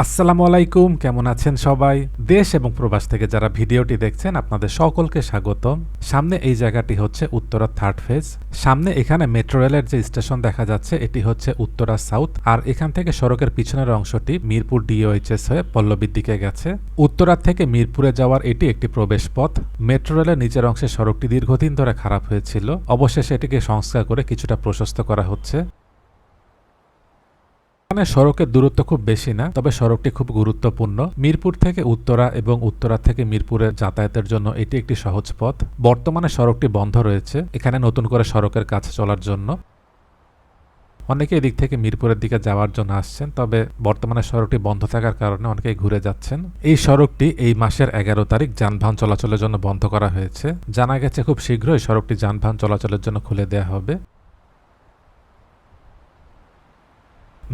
আসসালামু আলাইকুম, কেমন আছেন সবাই? দেশ এবং প্রবাস থেকে যারা ভিডিওটি দেখছেন, আপনাদের সকলকে স্বাগতম। সামনে এই জায়গাটি হচ্ছে উত্তরা থার্ড ফেজ। সামনে এখানে মেট্রো রেলের যে স্টেশন দেখা যাচ্ছে, এটি হচ্ছে উত্তরা সাউথ। আর এখান থেকে সড়কের পিছনের অংশটি মিরপুর ডিওএইচএস হয়ে পল্লবীর দিকে গেছে। উত্তরা থেকে মিরপুরে যাওয়ার এটি একটি প্রবেশ পথ মেট্রো রেলের নিচের অংশে সড়কটি দীর্ঘদিন ধরে খারাপ হয়েছিল। অবশেষে এটিকে সংস্কার করে কিছুটা প্রশস্ত করা হচ্ছে। এখানে সড়কের দূরত্ব খুব বেশি না, তবে সড়কটি খুব গুরুত্বপূর্ণ। মিরপুর থেকে উত্তরা এবং উত্তরা থেকে মিরপুরে যাতায়াতের জন্য এটি একটি সহজ পথ। বর্তমানে সড়কটি বন্ধ রয়েছে, এখানে নতুন করে সড়কের কাছে চলার জন্য। অনেকে এদিক থেকে মিরপুরের দিকে যাওয়ার জন্য আসছেন, তবে বর্তমানে সড়কটি বন্ধ থাকার কারণে অনেকেই ঘুরে যাচ্ছেন। এই সড়কটি এই মাসের এগারো তারিখ যানবাহন চলাচলের জন্য বন্ধ করা হয়েছে। জানা গেছে খুব শীঘ্রই সড়কটি যানবাহন চলাচলের জন্য খুলে দেওয়া হবে।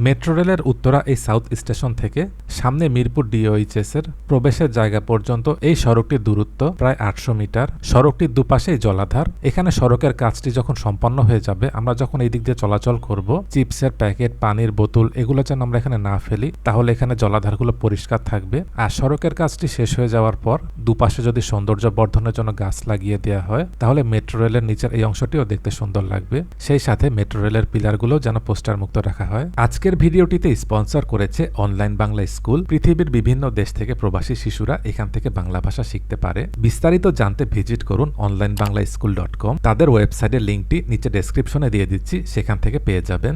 মেট্রো রেলের উত্তরা এই সাউথ স্টেশন থেকে সামনে মিরপুর ডিওইচএস এর প্রবেশের জায়গা পর্যন্ত এই সড়কটির দূরত্ব প্রায় আটশো মিটার। সড়কটির দুপাশেই জলাধার। এখানে সড়কের কাজটি যখন সম্পন্ন হয়ে যাবে, আমরা যখন এই দিক দিয়ে চলাচল করব, চিপসের প্যাকেট, পানির বোতল, এগুলো যেন আমরা এখানে না ফেলি, তাহলে এখানে জলাধারগুলো পরিষ্কার থাকবে। আর সড়কের কাজটি শেষ হয়ে যাওয়ার পর দুপাশে যদি সৌন্দর্য বর্ধনের জন্য গাছ লাগিয়ে দেওয়া হয়, তাহলে মেট্রো রেলের নিচের এই অংশটিও দেখতে সুন্দর লাগবে। সেই সাথে মেট্রো রেলের পিলারগুলো যেন পোস্টার মুক্ত রাখা হয়। আজকের ভিডিওটিতে স্পন্সর করেছে অনলাইন বাংলা স্কুল, পৃথিবীর বিভিন্ন দেশ থেকে প্রবাসী শিশুরা এখান থেকে বাংলা ভাষা শিখতে পারে। বিস্তারিত জানতে ভিজিট করুন online Bangla school dot com তাদের ওয়েবসাইটের লিঙ্কটি নিচে ডেসক্রিপশনে দিয়ে দিচ্ছি, সেখান থেকে পেয়ে যাবেন।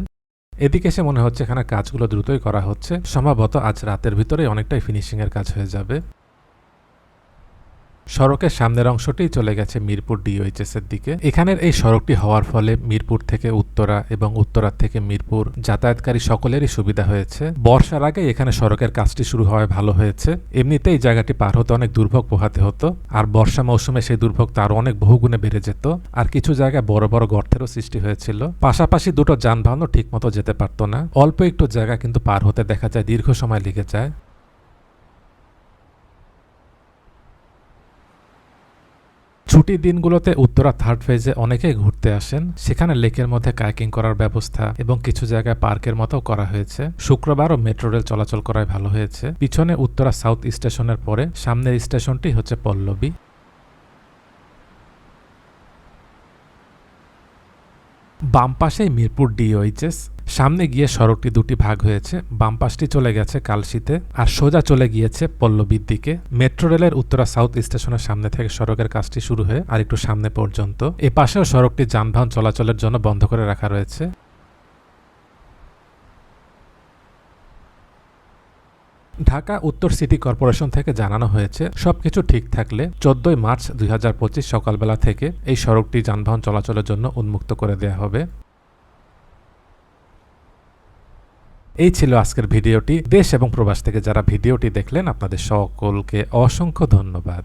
এদিকে এসে মনে হচ্ছে এখানে কাজগুলো দ্রুতই করা হচ্ছে। সম্ভবত আজ রাতের ভিতরে অনেকটাই ফিনিশিং এর কাজ হয়ে যাবে। সড়কের সামনের অংশটি চলে গেছে মিরপুর ডিওএইচএস এর দিকে। এখানের এই সড়কটি হওয়ার ফলে মিরপুর থেকে উত্তরা এবং উত্তরা থেকে মিরপুর যাতায়াতকারী সকলেরই সুবিধা হয়েছে। বর্ষার আগে এখানে সড়কের কাজটি শুরু হওয়ায় ভালো হয়েছে। এমনিতে এই জায়গাটি পার হতে অনেক দুর্ভোগ পোহাতে হতো। আর বর্ষা মৌসুমে সেই দুর্ভোগ আরও অনেক বহুগুণে বেড়ে যেত। আর কিছু জায়গায় বড় বড় গর্তেরও সৃষ্টি হয়েছিল। পাশাপাশি দুটো যানবাহনও ঠিকমতো যেতে পারতো না। অল্প একটু জায়গা কিন্তু পার হতে দেখা যায়, দীর্ঘ সময় লেগে যায়। ছুটির দিনগুলোতে উত্তরা থার্ড ফেজে অনেকেই ঘুরতে আসেন। সেখানে লেকের মধ্যে কাইকিং করার ব্যবস্থা এবং কিছু জায়গায় পার্কের মতো করা হয়েছে। শুক্রবারও মেট্রো রেল চলাচল করায় ভালো হয়েছে। পিছনে উত্তরা সাউথ স্টেশনের পরে সামনের স্টেশনটি হচ্ছে পল্লবী। বাম পাশেই মিরপুর ডিওএইচএস সামনে গিয়ে সড়কটি দুটি ভাগ হয়েছে, বাম পাশটি চলে গেছে কালশিতে আর সোজা চলে গিয়েছে পল্লবীর দিকে। মেট্রো রেলের উত্তরা সাউথ স্টেশনের সামনে থেকে সড়কের কাজটি শুরু হয়ে আর একটু সামনে পর্যন্ত। এ পাশেও সড়কটি যানবাহন চলাচলের জন্য বন্ধ করে রাখা রয়েছে। ঢাকা উত্তর সিটি কর্পোরেশন থেকে জানানো হয়েছে, সবকিছু ঠিক থাকলে চোদ্দই মার্চ দুই হাজার পঁচিশ সকালবেলা থেকে এই সড়কটি যানবাহন চলাচলের জন্য উন্মুক্ত করে দেওয়া হবে। এই ছিল আজকের ভিডিওটি। দেশ এবং প্রবাস থেকে যারা ভিডিওটি দেখলেন, আপনাদের সকলকে অসংখ্য ধন্যবাদ।